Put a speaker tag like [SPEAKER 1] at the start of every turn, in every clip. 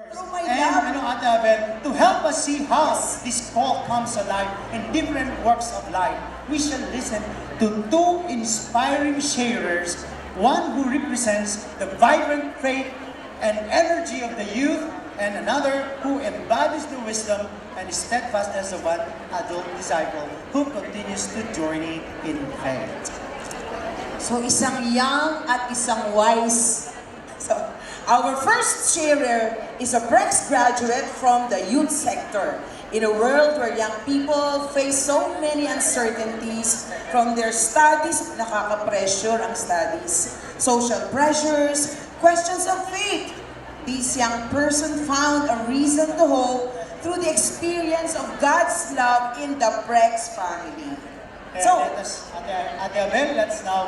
[SPEAKER 1] Oh
[SPEAKER 2] and ano, Ate Abel, to help us see how this call comes alive in different works of life, we shall listen to two inspiring sharers, one who represents the vibrant faith and energy of the youth, and another who embodies the wisdom and steadfastness of an adult disciple who continues to journey in faith.
[SPEAKER 1] So isang young at isang wise. Our first sharer is a Brex graduate from the youth sector. In a world where young people face so many uncertainties from their studies, nakaka-pressure ang studies, social pressures, questions of faith. This young person found a reason to hope through the experience of God's love in the Brex family.
[SPEAKER 2] And
[SPEAKER 1] So,
[SPEAKER 2] let us, Ate, Ate Abel, let's now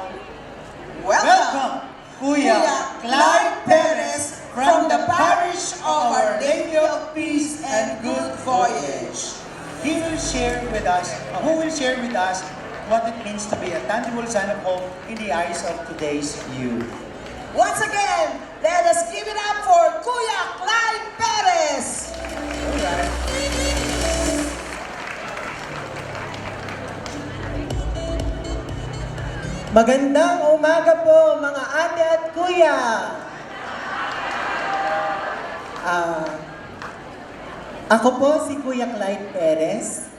[SPEAKER 1] welcome!
[SPEAKER 2] Welcome, Kuya Clyde Perez from the parish of Our Lady of Peace and Good Voyage. He will share with us, who will share with us what it means to be a tangible sign of hope in the eyes of today's youth.
[SPEAKER 1] Once again, let us give it up for Kuya Clyde Perez!
[SPEAKER 3] Magandang umaga po mga ate at kuya. Ah, ako po si Kuya Clyde Perez,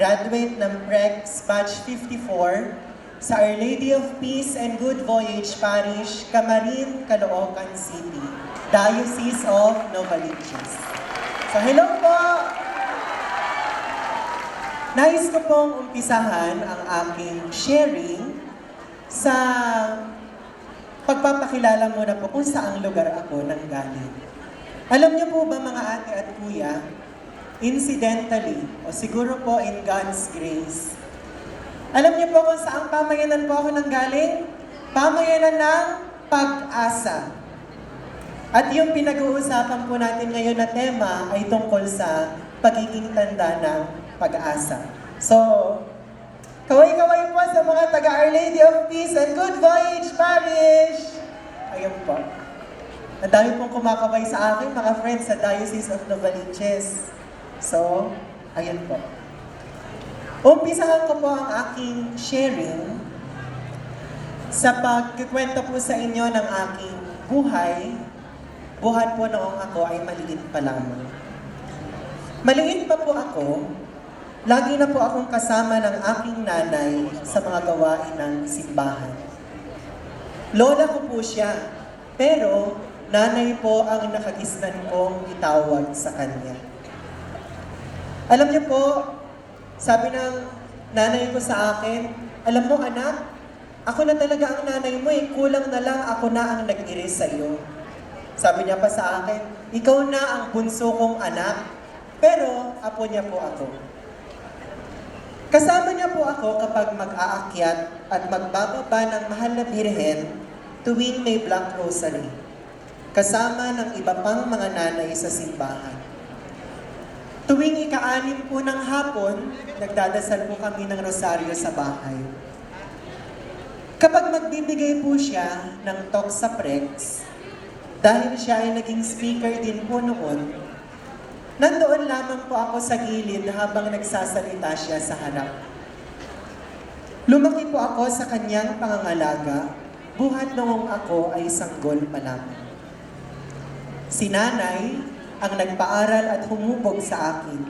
[SPEAKER 3] graduate ng PREX Batch 54 sa Our Lady of Peace and Good Voyage Parish, Camarin, Caloocan City, Diocese of Novaliches. So hello po! Nais ko pong umpisahan ang aking sharing sa pagpapakilala muna po kung saang lugar ako nanggaling. Alam niyo po ba mga ate at kuya, incidentally, o siguro po in God's grace, alam niyo po kung saang pamayanan po ako nanggaling? Pamayanan ng pag-asa. At yung pinag-uusapan po natin ngayon na tema ay tungkol sa pagiging tanda ng pag-asa. So, kaway-kaway sa mga taga Our Lady of Peace and Good Voyage Parish! Ayun po. Ang dami pong kumakaway sa akin, mga friends sa Diocese of Novaliches. So, ayun po. Umpisahan ko po ang aking sharing sa pagkikwento po sa inyo ng aking buhay, buhat po noong ako ay maliit pa lamang. Maliit pa po ako, lagi na po akong kasama ng aking nanay sa mga gawain ng simbahan. Lola ko po siya, pero nanay po ang nakagisnan kong itawag sa kanya. Alam niyo po, sabi ng nanay ko sa akin, alam mo anak, ako na talaga ang nanay mo eh, kulang na lang ako na ang nag-iris sa iyo. Sabi niya pa sa akin, ikaw na ang bunso kong anak, pero apo niya po ako. Kasama niya po ako kapag mag-aakyat at magbababa ng mahal na birhen tuwing may Black Rosary. Kasama ng iba pang mga nanay sa simbahan. Tuwing ika-anim po ng hapon, nagdadasal po kami ng rosaryo sa bahay. Kapag magbibigay po siya ng talk sa Prex, dahil siya ay naging speaker din po noon, nandoon lamang po ako sa gilid habang nagsasalita siya sa harap. Lumaki po ako sa kanyang pangangalaga, buhat noong ako ay sanggol pa lamang. Si nanay ang nagpaaral at humubog sa akin,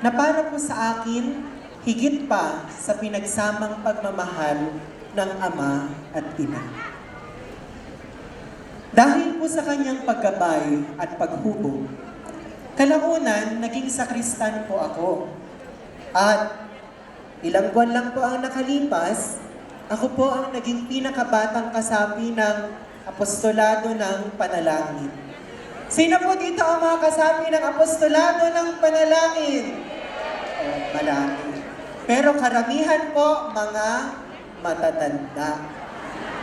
[SPEAKER 3] na para po sa akin, higit pa sa pinagsamang pagmamahal ng ama at ina. Dahil po sa kanyang paggabay at paghubog, kalaunan naging sakristan po ako. At ilang buwan lang po ang nakalipas, ako po ang naging pinakabatang kasapi ng apostolado ng panalangin. Sino po dito ang mga kasapi ng apostolado ng panalangin? Oh, marami. Pero karamihan po mga matatanda.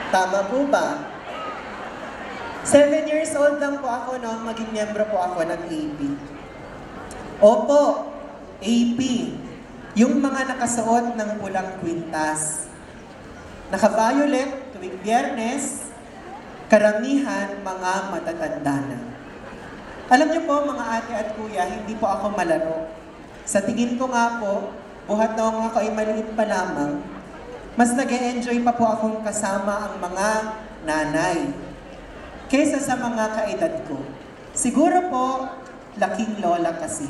[SPEAKER 3] Tama po ba? Seven years old lang po ako noong maging miyembro po ako ng AP. Opo, AP. Yung mga nakasuot ng pulang kwintas. Naka-violet tuwing biyernes, karamihan mga matatanda na. Alam niyo po mga ate at kuya, hindi po ako malaro. Sa tingin ko nga po, buhat na ako ay maliit pa lamang, mas nag enjoy pa po akong kasama ang mga nanay kaysa sa mga kaedad ko. Siguro po, laking lola kasi.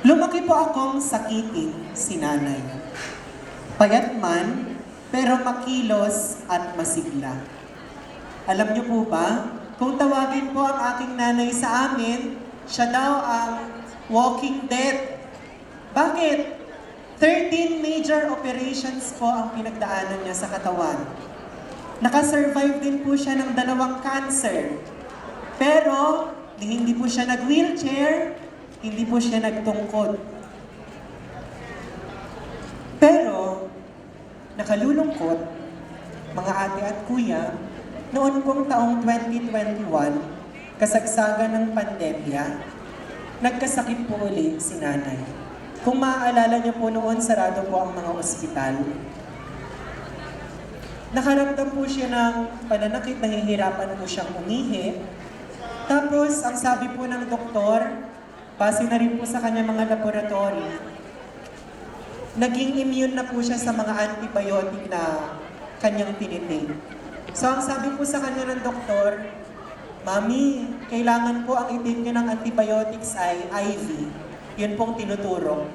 [SPEAKER 3] Lumaki po akong sakitin si nanay. Payat man, pero makilos at masigla. Alam niyo po ba, kung tawagin po ang aking nanay sa amin, siya daw ang walking dead. Bakit? 13 major operations po ang pinagdaanan niya sa katawan. Nakasurvive din po siya ng dalawang cancer. Pero, hindi po siya nag-wheelchair, hindi po siya nagtungkod. Pero, nakalulungkot, mga ate at kuya, noon pong taong 2021, kasagsagan ng pandemya, nagkasakit po uli si nanay. Kung maaalala niyo po noon, sarado po ang mga ospital. Nakaramdam po siya ng pananakit, nahihirapan po siyang umihi. Tapos, ang sabi po ng doktor, base na rin po sa kanya mga laboratory, naging immune na po siya sa mga antibiotic na kanyang tinitig. So, ang sabi po sa kanya ng doktor, Mami, kailangan po ang itin niyo ng antibiotics ay IV. Yun pong tinuturo.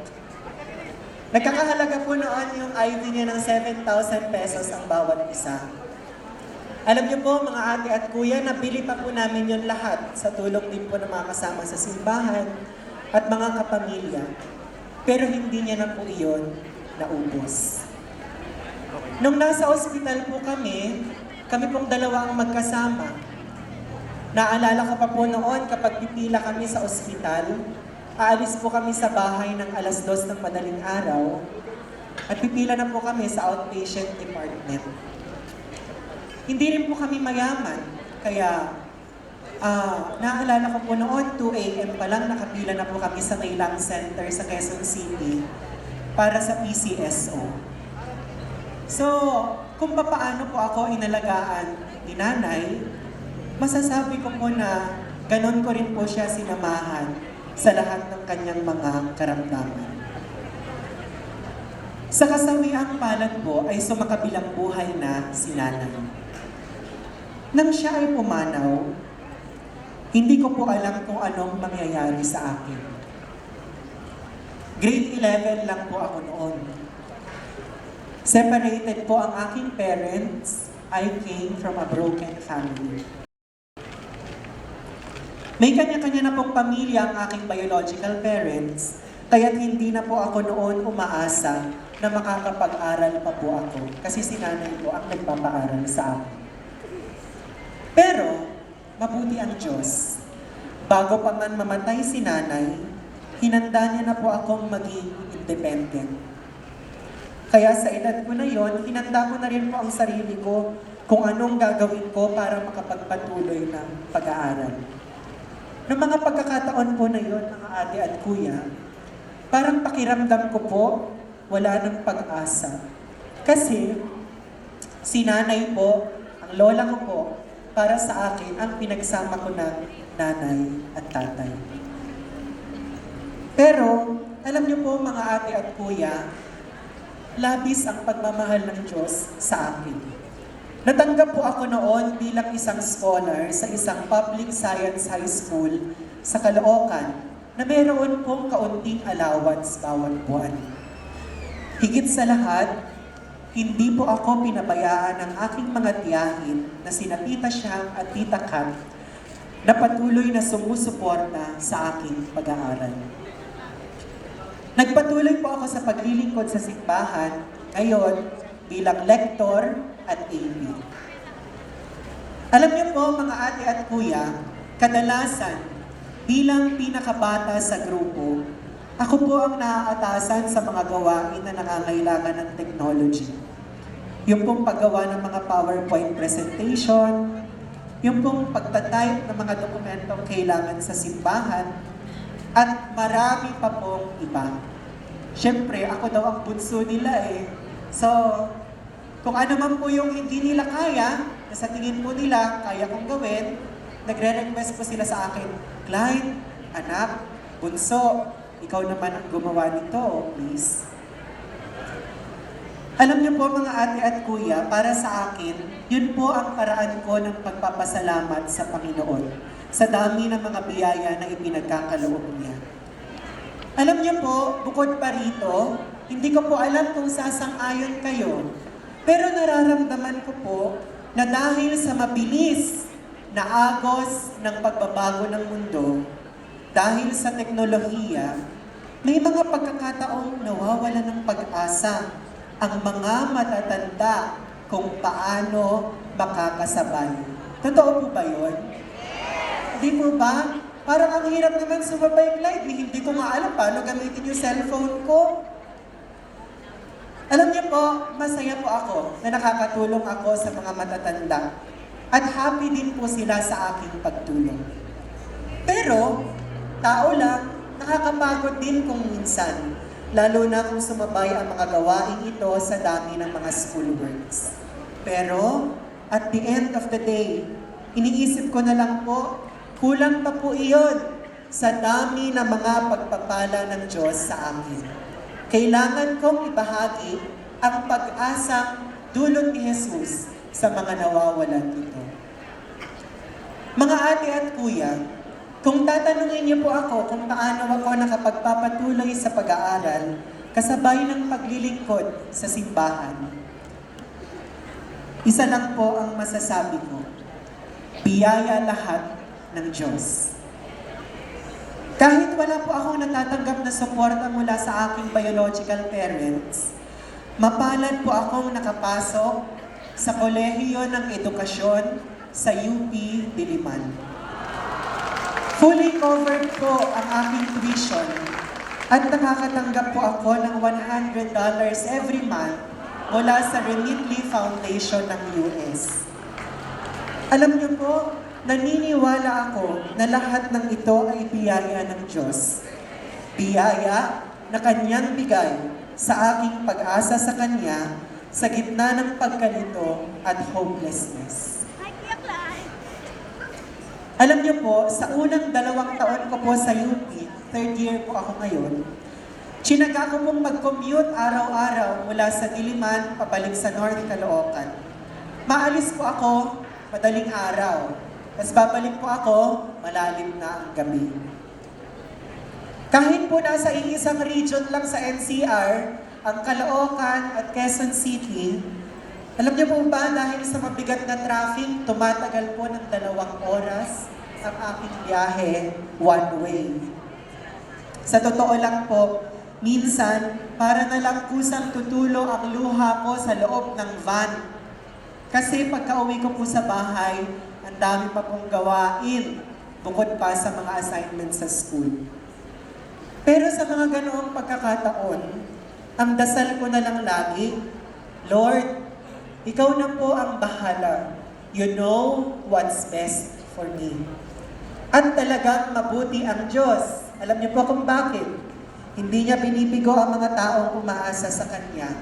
[SPEAKER 3] Nagkakahalaga po noon yung IV niya ng 7,000 pesos ang bawat isa. Alam niyo po mga ate at kuya, nabili pa po namin yun lahat sa tulong din po ng mga kasama sa simbahan at mga kapamilya. Pero hindi niya na po iyon naubos. Nung nasa ospital po kami, kami pong dalawa ang magkasama. Naalala ko pa po noon kapag pipila kami sa ospital, aalis po kami sa bahay ng alas dos ng madaling araw at pipila na po kami sa outpatient department. Hindi rin po kami mayaman, kaya ah naalala ko po noon, 2 a.m. pa lang nakapila na po kami sa Maylang Center sa Quezon City para sa PCSO. So, kung paano po ako inalagaan ni nanay, masasabi ko po na ganon ko rin po siya sinamahan sa lahat ng kanyang mga karamdaman. Sa kasawiang palad po ay sumakabilang buhay na si nanay. Nang siya ay pumanaw, hindi ko po alam kung anong mangyayari sa akin. Grade 11 lang po ako noon. Separated po ang aking parents. I came from a broken family. May kanya-kanya na pong pamilya ang aking biological parents, kaya't hindi na po ako noon umaasa na makakapag-aral pa po ako kasi si nanay po ang nagpapaaral sa akin. Pero, mabuti ang Diyos. Bago pa man mamatay si nanay, hinanda niya na po akong maging independent. Kaya sa edad ko na yon, hinanda ko na rin po ang sarili ko kung anong gagawin ko para makapagpatuloy ng pag-aaral. Noong mga pagkakataon po na yon, mga ate at kuya, parang pakiramdam ko po, wala ng pag-asa. Kasi, si nanay po, ang lola ko po, para sa akin, ang pinagsama ko ng nanay at tatay. Pero, alam niyo po mga ate at kuya, labis ang pagmamahal ng Diyos sa akin. Natanggap po ako noon bilang isang scholar sa isang public science high school sa Caloocan na mayroon pong kaunting allowance bawat buwan. Higit sa lahat, hindi po ako pinabayaan ng aking mga tiyahin na sina Tita Siyang at Tita Kat na patuloy na sumusuporta sa aking pag-aaral. Nagpatuloy po ako sa paglilingkod sa simbahan, ngayon bilang lektor at AP. Alam niyo po mga ate at kuya, kadalasan bilang pinakabata sa grupo, ako po ang naaatasan sa mga gawain na nangangailangan ng technology. Yung pong paggawa ng mga PowerPoint presentation, yung pong pagtatype ng mga dokumentong kailangan sa simbahan, at marami pa pong iba. Siyempre, ako daw ang bunso nila eh. So, kung ano man po yung hindi nila kaya, na sa tingin po nila, kaya kong gawin, nagre-request po sila sa akin, Clyde, anak, bunso, ikaw naman ang gumawa nito, please. Alam niyo po mga ate at kuya, para sa akin, yun po ang paraan ko ng pagpapasalamat sa Panginoon sa dami ng mga biyaya na ipinagkakaloob niya. Alam niyo po, bukod pa rito, hindi ko po alam kung sasang-ayon kayo, pero nararamdaman ko po na dahil sa mabilis na agos ng pagbabago ng mundo, dahil sa teknolohiya, may mga pagkakataong nawawala ng pag-asa ang mga matatanda kung paano makakasabay. Totoo po ba yun? Di po ba? Parang ang hirap naman sumabay, Clyde. Eh, Hindi ko nga alam paano gamitin yung cellphone ko. Alam niyo po, masaya po ako na nakakatulong ako sa mga matatanda. At happy din po sila sa aking pagtulong. Pero, tao lang, nakakapagod din kung minsan. Lalo na kung sumabay ang mga gawain ito sa dami ng mga schoolworks. Pero, at the end of the day, iniisip ko na lang po, kulang pa po iyon sa dami ng mga pagpapala ng Diyos sa akin. Kailangan kong ibahagi ang pag-asang dulot ni Jesus sa mga nawawalan nito. Mga ate at kuya, kung tatanungin niyo po ako kung paano ako nakapagpapatuloy sa pag-aaral, kasabay ng paglilingkod sa simbahan, isa lang po ang masasabi ko, biyaya lahat ng Diyos. Kahit wala po akong natatanggap na suporta mula sa aking biological parents, mapalad po akong nakapasok sa kolehiyo ng edukasyon sa UP Diliman. Fully covered po ang aking tuition at nakakatanggap po ako ng $100 every month mula sa Remitly Foundation ng US. Alam niyo po, naniniwala ako na lahat ng ito ay biyaya ng Diyos. Biyaya na Kanyang bigay sa aking pag-asa sa Kanya sa gitna ng pagkalito at hopelessness. Alam niyo po, sa unang dalawang taon ko po sa UP, third year po ako ngayon, Chinaga ko pong mag-commute araw-araw mula sa Diliman pabalik sa North Caloocan. Maalis po ako madaling araw. Tapos babalik po ako, malalim na ang gabi. Kahit po nasa iisang region lang sa NCR, ang Caloocan at Quezon City, alam niyo po ba dahil sa mabigat na traffic, tumatagal po ng dalawang oras ang aking biyahe one way. Sa totoo lang po, minsan, para na lang kusang tutulo ang luha ko sa loob ng van. Kasi pagka uwi ko po sa bahay, dami pa pong gawain bukod pa sa mga assignments sa school. Pero sa mga ganoong pagkakataon, ang dasal ko na lang lagi, Lord, Ikaw na po ang bahala. You know what's best for me. At talagang mabuti ang Diyos. Alam niyo po kung bakit. Hindi niya binibigo ang mga taong umaasa sa Kanya.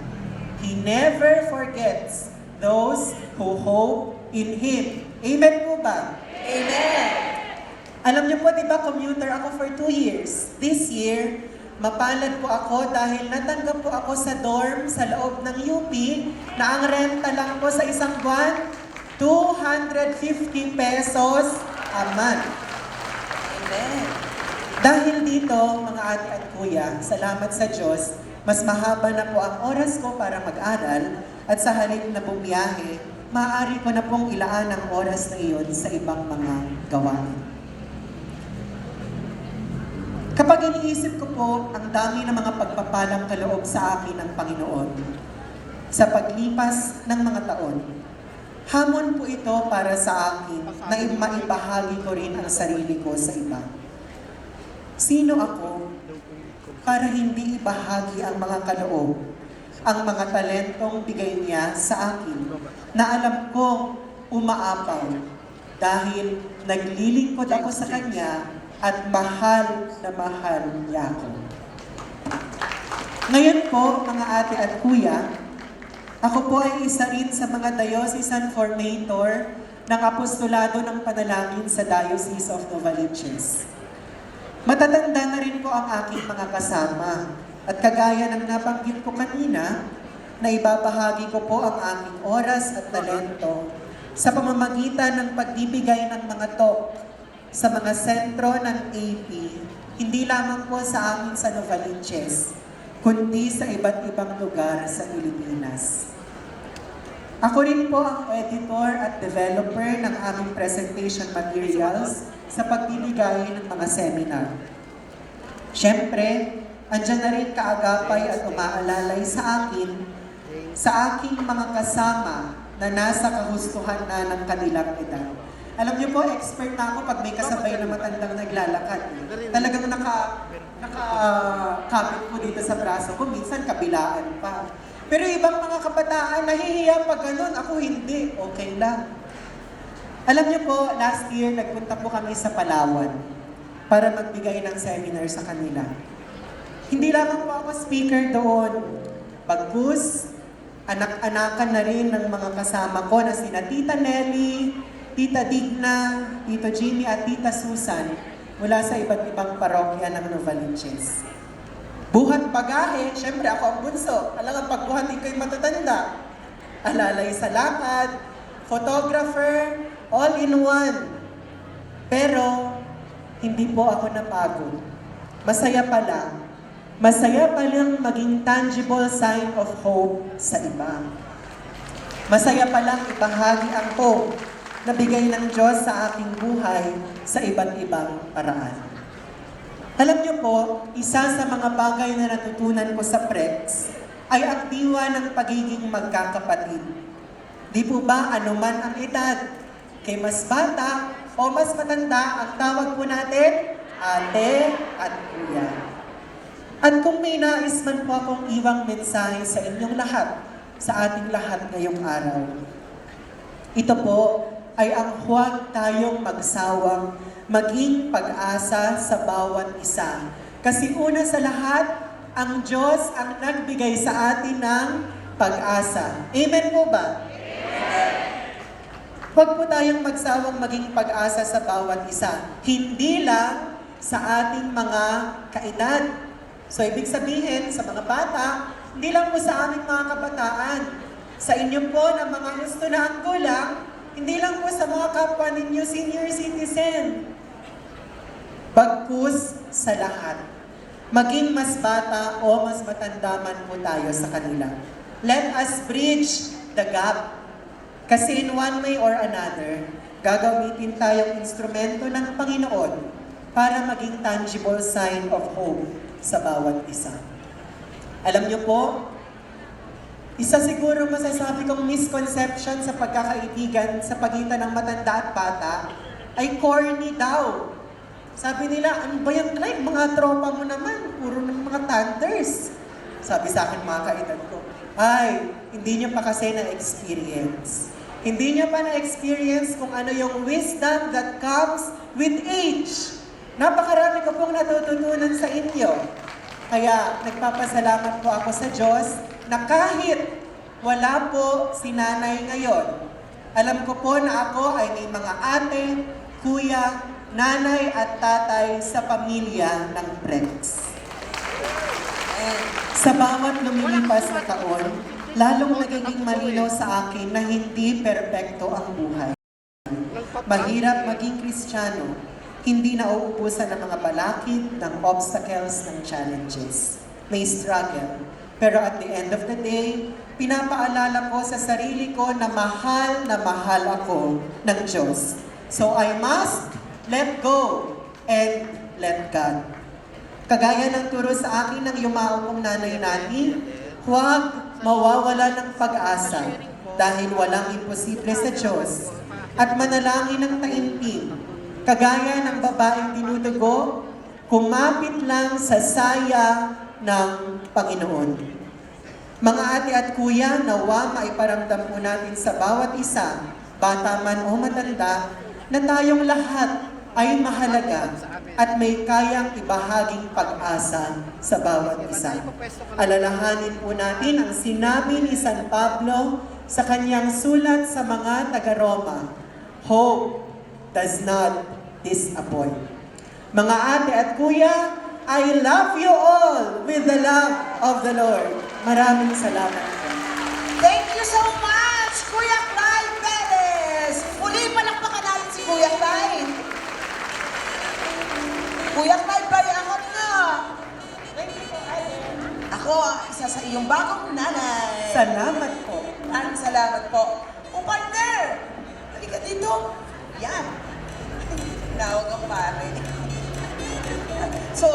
[SPEAKER 3] He never forgets those who hope in Him. Amen po ba?
[SPEAKER 1] Amen!
[SPEAKER 3] Alam niyo po, di ba, commuter ako for two years. This year, mapalad po ako dahil natanggap po ako sa dorm sa loob ng UP na ang renta lang po sa isang buwan, 250 pesos a month.
[SPEAKER 1] Amen!
[SPEAKER 3] Dahil dito, mga ate at kuya, salamat sa Diyos, mas mahaba na po ang oras ko para mag-aral at sa halip na bumiyahe, maaari ko na pong ilaan ang oras na iyon sa ibang mga gawain. Kapag iniisip ko po ang dami ng mga pagpapalang kaloob sa akin ng Panginoon, sa paglipas ng mga taon, hamon po ito para sa akin na maibahagi ko rin ang sarili ko sa iba. Sino ako para hindi ibahagi ang mga kaloob, ang mga talentong bigay niya sa akin na alam ko umaapaw dahil naglilingkod ako sa Kanya at mahal na mahal niya ako. Ngayon po, mga ate at kuya, ako po ay isa rin sa mga diocesan formator ng apostolado ng panalangin sa Diocese of Novaliches. Matatanda na rin po ang aking mga kasama at kagaya ng nabanggit ko kanina, na ibabahagi ko po ang aking oras at talento sa pamamagitan ng pagbibigay ng mga talk sa mga sentro ng AP, hindi lamang po sa amin sa Novaliches, kundi sa iba't ibang lugar sa Pilipinas. Ako rin po ang editor at developer ng aming presentation materials sa pagbibigay ng mga seminar. Siyempre, andyan na rin kaagapay at umaalalay sa akin, sa aking mga kasama na nasa kahustuhan na ng kanilang edad. Alam niyo po, expert na ako pag may kasabay na matandang naglalakad. Talagang naka, naka-kapit po dito sa braso ko, minsan kabilaan pa. Pero ibang mga kabataan, nahihiya pag ganun. Ako hindi, okay lang. Alam niyo po, last year nagpunta po kami sa Palawan para magbigay ng seminar sa kanila. Hindi lamang po ako speaker doon. Bagkus, anak-anakan na rin ng mga kasama ko na sina Tita Nelly, Tita Digna, Tito Jimmy at Tita Susan mula sa iba't ibang parokya ng Novaliches. Buhat bagahe, syempre ako ang bunso. Alam nga, pagbuhatin ko'y matatanda. Alalay sa lakad, photographer, all in one. Pero, hindi po ako napagod. Masaya pa lang. Masaya pa lang maging tangible sign of hope sa iba. Masaya pa lang ibahagi ang hope na bigay ng Diyos sa aking buhay sa iba't ibang paraan. Alam niyo po, isa sa mga bagay na natutunan ko sa PREX ay ang diwa ng pagiging magkakapatid. Di po ba anuman ang edad, kay mas bata o mas matanda ang tawag po natin, ate at. At kung may nais man po akong iwang mensahe sa inyong lahat, sa ating lahat ngayong araw, ito po ay ang huwag tayong magsawang maging pag-asa sa bawat isa. Kasi una sa lahat, ang Diyos ang nagbigay sa atin ng pag-asa. Amen po ba? Huwag po tayong magsawang maging pag-asa sa bawat isa. Hindi lang sa ating mga kaedad. So, ibig sabihin, sa mga bata, hindi lang po sa aming mga kabataan. Sa inyo po na mga gusto na ang gulang, hindi lang po sa mga kapwa ninyo senior citizen. Bagkus sa lahat. Maging mas bata o mas matanda man po tayo sa kanila. Let us bridge the gap. Kasi in one way or another, gagamitin tayong instrumento ng Panginoon para maging tangible sign of hope sa bawat isa. Alam niyo po, isa siguro masasabi kong misconception sa pagkakaibigan sa pagitan ng matanda at bata ay corny daw. Sabi nila, ano ba yung like, mga tropa mo naman, puro ng mga thunders. Sabi sa akin mga kaedad ko, ay, hindi niyo pa kasi na-experience. Hindi niyo pa na-experience kung ano yung wisdom that comes with age. Napakarami ko pong natututunan sa inyo. Kaya nagpapasalamat po ako sa Diyos na kahit wala po si nanay ngayon, alam ko po na ako ay may mga ate, kuya, nanay at tatay sa pamilya ng Prex. Sa bawat lumilipas na taon, lalong nagiging malinaw sa akin na hindi perpekto ang buhay. Mahirap maging kristyano, hindi nauubusan ng mga balakid, ng obstacles, ng challenges. May struggle. Pero at the end of the day, pinapaalala ko sa sarili ko na mahal na mahal ako ng Diyos. So I must let go and let God. Kagaya ng turo sa akin ng yumaong kong nanay nani, huwag mawawala ng pag-asa dahil walang imposible sa Diyos at manalangin ng taimtim. Kagaya ng babaeng dinudugo, kumapit lang sa saya ng Panginoon. Mga ate at kuya, nawa maiparamdam po natin sa bawat isa, bata man o matanda, na tayong lahat ay mahalaga at may kayang ibahaging pag-asa sa bawat isa. Alalahanin po natin ang sinabi ni San Pablo sa kanyang sulat sa mga taga-Roma. hope does not disappoint. Mga ate at kuya, I love you all with the love of the Lord. Maraming salamat.
[SPEAKER 1] Thank you so much, Kuya Clyde Perez! Muli palakpakan natin si Kuya Clyde. Kuya Clyde, bayakot na! Ako, isa sa iyong bagong nanay.
[SPEAKER 3] Salamat po.
[SPEAKER 1] Maraming salamat po. O partner, halika dito. Yan. Nawag ang pare. So,